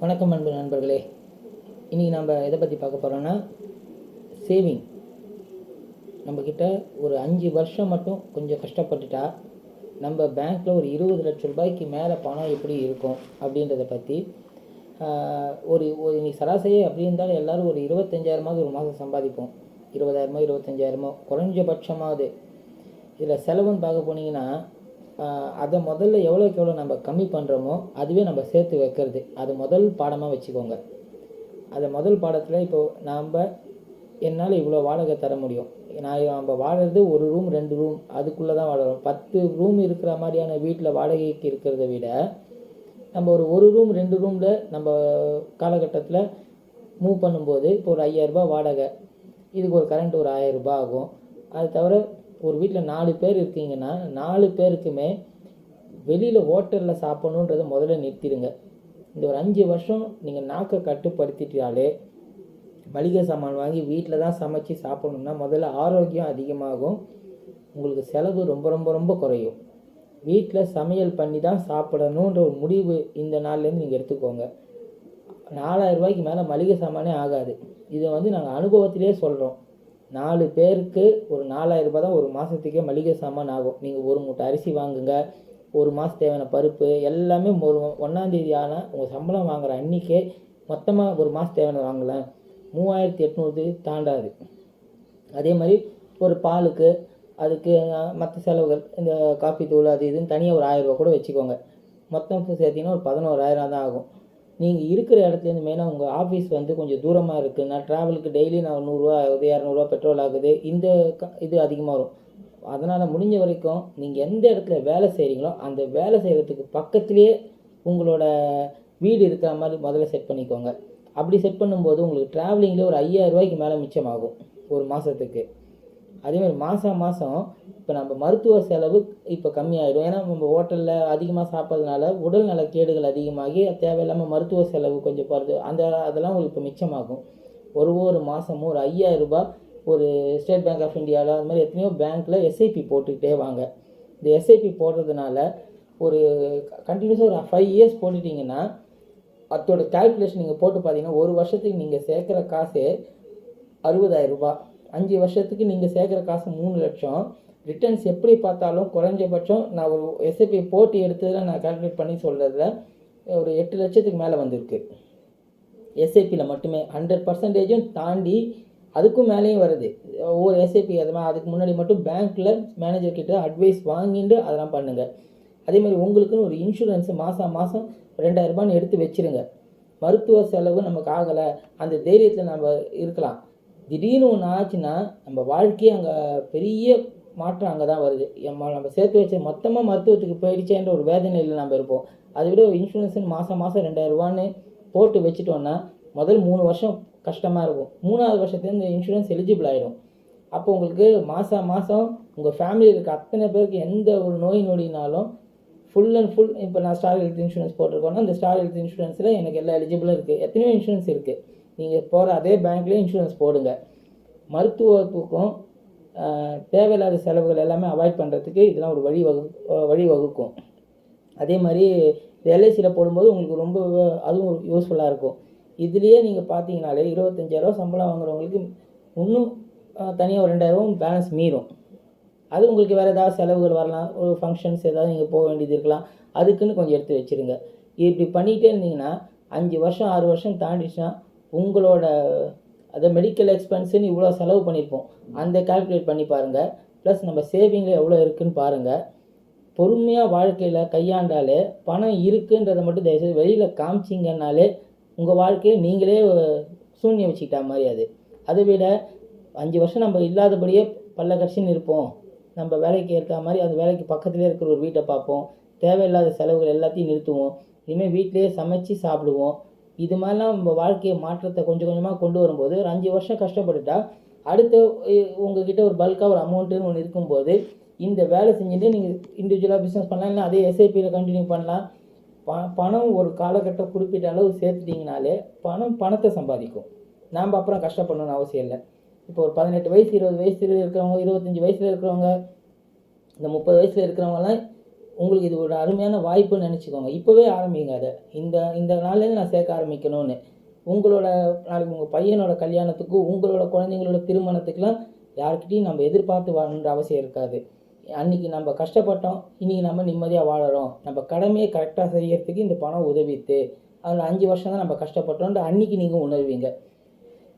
வணக்கம் அன்பு நண்பர்களே. இன்றைக்கி நம்ம எதை பற்றி பார்க்க போகிறோன்னா சேவிங் நம்மக்கிட்ட ஒரு அஞ்சு வருஷம் மட்டும் கொஞ்சம் கஷ்டப்பட்டுட்டா நம்ம பேங்க்கில் ஒரு இருபது லட்ச ரூபாய்க்கு மேலே பணம் எப்படி இருக்கும் அப்படின்றத பற்றி ஒரு ஒரு இன்னைக்கு சராசரி அப்படி இருந்தாலும் எல்லோரும் ஒரு இருபத்தஞ்சாயிரமாவது ஒரு மாதம் சம்பாதிப்போம். இருபதாயிரமோ இருபத்தஞ்சாயிரமோ குறைஞ்சபட்சமாவது. இதில் செலவுன்னு பார்க்க போனீங்கன்னா அதை முதல்ல எவ்வளோக்கு எவ்வளோ நம்ம கம்மி பண்ணுறோமோ அதுவே நம்ம சேர்த்து வைக்கிறது. அது முதல் பாடமாக வச்சுக்கோங்க. அதை முதல் பாடத்தில் இப்போது நாம் என்னால் இவ்வளோ வாடகை தர முடியும். நான் நம்ம வாழுறது ஒரு ரூம் ரெண்டு ரூம் அதுக்குள்ளே தான் வாழறோம். பத்து ரூம் இருக்கிற மாதிரியான வீட்டில் வாடகைக்கு இருக்கிறத விட நம்ம ஒரு ஒரு ரூம் ரெண்டு ரூமில் நம்ம காலகட்டத்தில் மூவ் பண்ணும்போது இப்போ ஒரு ஐயாயிரரூபா வாடகை. இதுக்கு ஒரு கரண்ட் ஒரு ஆயிரரூபா ஆகும். அது தவிர ஒரு வீட்டில் நாலு பேர் இருக்கீங்கன்னா நாலு பேருக்குமே வெளியில் ஹோட்டலில் சாப்பிட்ணுன்றத முதல்ல நிறுத்திடுங்க. இந்த ஒரு அஞ்சு வருஷம் நீங்கள் நாக்கை கட்டுப்படுத்திட்டாலே மளிகை சாமான் வாங்கி வீட்டில் தான் சமைச்சு சாப்பிடணும்னா முதல்ல ஆரோக்கியம் அதிகமாகும். உங்களுக்கு செலவு ரொம்ப ரொம்ப ரொம்ப குறையும். வீட்டில் சமையல் பண்ணி தான் சாப்பிடணுன்ற ஒரு முடிவு இந்த நாள்லேருந்து நீங்கள் எடுத்துக்கோங்க. நாலாயிரம் ரூபாய்க்கு மேலே மளிகை சாமானே ஆகாது. இதை வந்து நாங்கள் அனுபவத்திலே சொல்கிறோம் நாலு பேருக்கு ஒரு நாலாயிரம் ரூபாய் தான் ஒரு மாதத்துக்கே மளிகை சாமான் ஆகும். நீங்கள் ஒரு மூட்டை அரிசி வாங்குங்க ஒரு மாதம் தேவையான பருப்பு எல்லாமே ஒரு ஒன்றாந்தேதி ஆனால் உங்கள் சம்பளம் வாங்குற அன்றைக்கே மொத்தமாக ஒரு மாதம் தேவையான வாங்கலாம். மூவாயிரத்தி எட்நூறு தாண்டாது. அதே மாதிரி ஒரு பாலுக்கு அதுக்கு மற்ற செலவுகள் இந்த காப்பி தூள் அது இதுன்னு தனியாக ஒரு ஆயிரரூபா கூட வச்சுக்கோங்க. மொத்தம் சேர்த்திங்கன்னா ஒரு பதினோராயிரம் தான் ஆகும். நீங்கள் இருக்கிற இடத்துலேருந்து மெயினாக உங்கள் ஆஃபீஸ் வந்து கொஞ்சம் தூரமாக இருக்குது நான் ட்ராவலுக்கு டெய்லி நான் நூறுரூவா ஆகுது இரநூறுவா பெட்ரோல் ஆகுது. இந்த க இது அதிகமாக வரும். அதனால் முடிஞ்ச வரைக்கும் நீங்கள் எந்த இடத்துல வேலை செய்கிறீங்களோ அந்த வேலை செய்கிறதுக்கு பக்கத்துலேயே உங்களோட வீடு இருக்கிற மாதிரி முதல்ல செட் பண்ணிக்கோங்க. அப்படி செட் பண்ணும்போது உங்களுக்கு ட்ராவலிங்கில் ஒரு ஐயாயிரம் ரூபாய்க்கு மேலே மிச்சமாகும் ஒரு மாதத்துக்கு அதேமாதிரி மாதம் மாதம் இப்போ நம்ம மருத்துவ செலவு இப்போ கம்மியாயிடும் ஏன்னா நம்ம ஹோட்டலில் அதிகமாக சாப்பிட்றதுனால உடல் நல கேடுகள் அதிகமாகி தேவையில்லாமல் மருத்துவ செலவு கொஞ்சம் போகிறது அந்த அதெல்லாம் உங்களுக்கு இப்போ மிச்சமாகும். ஒரு ஒரு மாதமும் ஒரு ஐயாயிரம் ரூபாய் ஒரு ஸ்டேட் பேங்க் ஆஃப் இந்தியாவில் அது மாதிரி எத்தனையோ பேங்க்கில் எஸ்ஐபி போட்டுக்கிட்டே வாங்க. இந்த எஸ்ஐபி போடுறதுனால ஒரு கண்டினியூஸாக ஒரு ஃபைவ் இயர்ஸ் போட்டுட்டிங்கன்னா அதோட கால்குலேஷன் நீங்கள் போட்டு பார்த்தீங்கன்னா ஒரு வருஷத்துக்கு நீங்கள் சேர்க்குற காசு அறுபதாயிரம் ரூபாய். அஞ்சு வருஷத்துக்கு நீங்கள் சேர்க்குற காசு மூணு லட்சம். ரிட்டர்ன்ஸ் எப்படி பார்த்தாலும் குறைஞ்சபட்சம் நான் ஒரு எஸ்ஐபி போட்டி எடுத்ததில் நான் கால்குலேட் பண்ணி சொல்கிறதுல ஒரு எட்டு லட்சத்துக்கு மேலே வந்திருக்கு. எஸ்ஐபியில் மட்டுமே ஹண்ட்ரட் பர்சன்டேஜும் தாண்டி அதுக்கும் மேலேயும் வருது. ஒவ்வொரு எஸ்ஐபி அது மாதிரி அதுக்கு முன்னாடி மட்டும் பேங்க்கில் மேனேஜர் கிட்ட அட்வைஸ் வாங்கிட்டு அதெல்லாம் பண்ணுங்கள் அதே மாதிரி உங்களுக்குன்னு ஒரு இன்சூரன்ஸ் மாதம் மாதம் ரெண்டாயிரரூபான்னு எடுத்து வச்சுருங்க. மருத்துவ செலவு நமக்கு ஆகலை. அந்த தைரியத்தில் நம்ம இருக்கலாம். திடீர்னு ஒன்று ஆச்சுன்னா நம்ம வாழ்க்கையே அங்கே பெரிய மாற்றம் அங்கே தான் வருது. நம்ம நம்ம சேர்த்து வச்ச மொத்தமாக மருத்துவத்துக்கு போயிடுச்சேன்ற ஒரு வேதனையில் நம்ம இருப்போம். அதை விட இன்சூரன்ஸுன்னு மாதம் மாதம் ரெண்டாயிரரூவான்னு போட்டு வச்சுட்டோன்னா முதல் மூணு வருஷம் கஷ்டமாக இருக்கும். மூணாவது வருஷத்துலேருந்து இந்த இன்சூரன்ஸ் எலிஜிபிள் ஆகிடும் அப்போ உங்களுக்கு மாதம் மாதம் உங்கள் ஃபேமிலியில் இருக்க அத்தனை பேருக்கு எந்த ஒரு நோய் நொடினாலும் ஃபுல் அண்ட் ஃபுல் இப்போ நான் ஸ்டார் ஹெல்த் இன்சூரன்ஸ் போட்டிருக்கோன்னா அந்த ஸ்டார் ஹெல்த் இன்சூரன்ஸில் எனக்கு எல்லா எலிஜிபிளும் இருக்குது எத்தனையோ இன்சூரன்ஸ் இருக்குது நீங்கள் போகிற அதே பேங்க்லேயும் இன்சூரன்ஸ் போடுங்க. மருத்துவத்துக்கும் தேவையில்லாத செலவுகள் எல்லாமே அவாய்ட் பண்ணுறதுக்கு இதெல்லாம் ஒரு வழி வகு வழி வகுக்கும். அதே மாதிரி எல்ஐசியில் போடும்போது உங்களுக்கு ரொம்ப அதுவும் யூஸ்ஃபுல்லாக இருக்கும். இதுலேயே நீங்கள் பார்த்தீங்கனாலே இருபத்தஞ்சாயிரரூவா சம்பளம் வாங்குறவங்களுக்கு இன்னும் தனியாக ஒரு ரெண்டாயிரம் பேலன்ஸ் மீறும். அது உங்களுக்கு வேறு ஏதாவது செலவுகள் வரலாம். ஒரு ஃபங்க்ஷன்ஸ் ஏதாவது நீங்கள் போக வேண்டியது இருக்கலாம். அதுக்குன்னு கொஞ்சம் எடுத்து வச்சுருங்க. இப்படி பண்ணிகிட்டே இருந்தீங்கன்னா அஞ்சு வருஷம் ஆறு வருஷம் தாண்டிச்சுன்னா உங்களோட அதை மெடிக்கல் எக்ஸ்பென்ஸுன்னு இவ்வளோ செலவு பண்ணியிருப்போம். அந்த கால்குலேட் பண்ணி பாருங்கள் ப்ளஸ் நம்ம சேவிங்கில் எவ்வளோ இருக்குன்னு பாருங்கள் பொறுமையாக வாழ்க்கையில் கையாண்டாலே பணம் இருக்குன்றதை மட்டும் தயவுசெய்து வெளியில் காமிச்சிங்கன்னாலே உங்கள் வாழ்க்கையை நீங்களே சூன்யம் வச்சுக்கிட்ட மாதிரி அது. அதை விட அஞ்சு வருஷம் நம்ம இல்லாதபடியே பல்ல கட்சின்னு இருப்போம். நம்ம வேலைக்கு ஏற்ற மாதிரி அந்த வேலைக்கு பக்கத்துலேயே இருக்கிற ஒரு வீட்டை பார்ப்போம். தேவையில்லாத செலவுகள் எல்லாத்தையும் நிறுத்துவோம். இனிமேல் வீட்டிலேயே சமைச்சு சாப்பிடுவோம். இது மாதிரிலாம் நம்ம வாழ்க்கையை மாற்றத்தை கொஞ்சம் கொஞ்சமாக கொண்டு வரும்போது ஒரு அஞ்சு வருஷம் கஷ்டப்பட்டுட்டா அடுத்து உங்ககிட்ட ஒரு பல்காக ஒரு அமௌண்ட்டுன்னு ஒன்று இருக்கும்போது இந்த வேலை செஞ்சுட்டு நீங்கள் இண்டிவிஜுவலாக பிஸ்னஸ் பண்ணலாம் இல்லை அதே எஸ்ஐபியில் கண்டினியூ பண்ணலாம். ப பணம் ஒரு காலகட்டம் குறிப்பிட்ட அளவு சேர்த்துட்டிங்கனாலே பணம் பணத்தை சம்பாதிக்கும். நாம் அப்புறம் கஷ்டப்படணும்னு அவசியம் இல்லை. இப்போ ஒரு பதினெட்டு வயசு இருபது வயசு இருக்கிறவங்க இருபத்தஞ்சி வயசில் இருக்கிறவங்க இந்த முப்பது வயசில் இருக்கிறவங்கலாம் உங்களுக்கு இது ஒரு அருமையான வாய்ப்புன்னு நினச்சிக்கோங்க. இப்போவே ஆரம்பிங்க அதை. இந்த இந்த நாள்லேருந்து நான் சேர்க்க ஆரம்பிக்கணும்னு. உங்களோட நாளைக்கு உங்கள் பையனோட கல்யாணத்துக்கு உங்களோட குழந்தைங்களோட திருமணத்துக்குலாம் யார்கிட்டையும் நம்ம எதிர்பார்த்து வாழணுன்ற அவசியம் இருக்காது. அன்றைக்கி நம்ம கஷ்டப்பட்டோம். இன்றைக்கி நம்ம நிம்மதியாக வாழறோம். நம்ம கடமையை கரெக்டாக செய்யறதுக்கு இந்த பணம் உதவித்து அதில் அஞ்சு வருஷம் தான் நம்ம கஷ்டப்பட்டோன்ற அன்றைக்கி நீங்கள் உணர்வீங்க.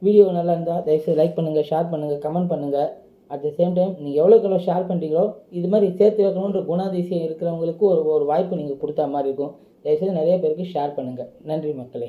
வீடியோ நல்லா இருந்தால் தயவுசெய்து லைக் பண்ணுங்கள் ஷேர் பண்ணுங்கள் கமெண்ட் பண்ணுங்கள் அட் த சேம் டைம் நீங்கள் எவ்வளோக்கு எவ்வளோ ஷேர் பண்ணுறீங்களோ இது மாதிரி சேர்த்து வைக்கணுன்ற குணாதிசயம் இருக்கிறவங்களுக்கு ஒரு ஒரு வாய்ப்பு நீங்கள் கொடுத்தா மாதிரி இருக்கும். தயவுசெய்து நிறைய பேருக்கு ஷேர் பண்ணுங்கள் நன்றி மக்களே.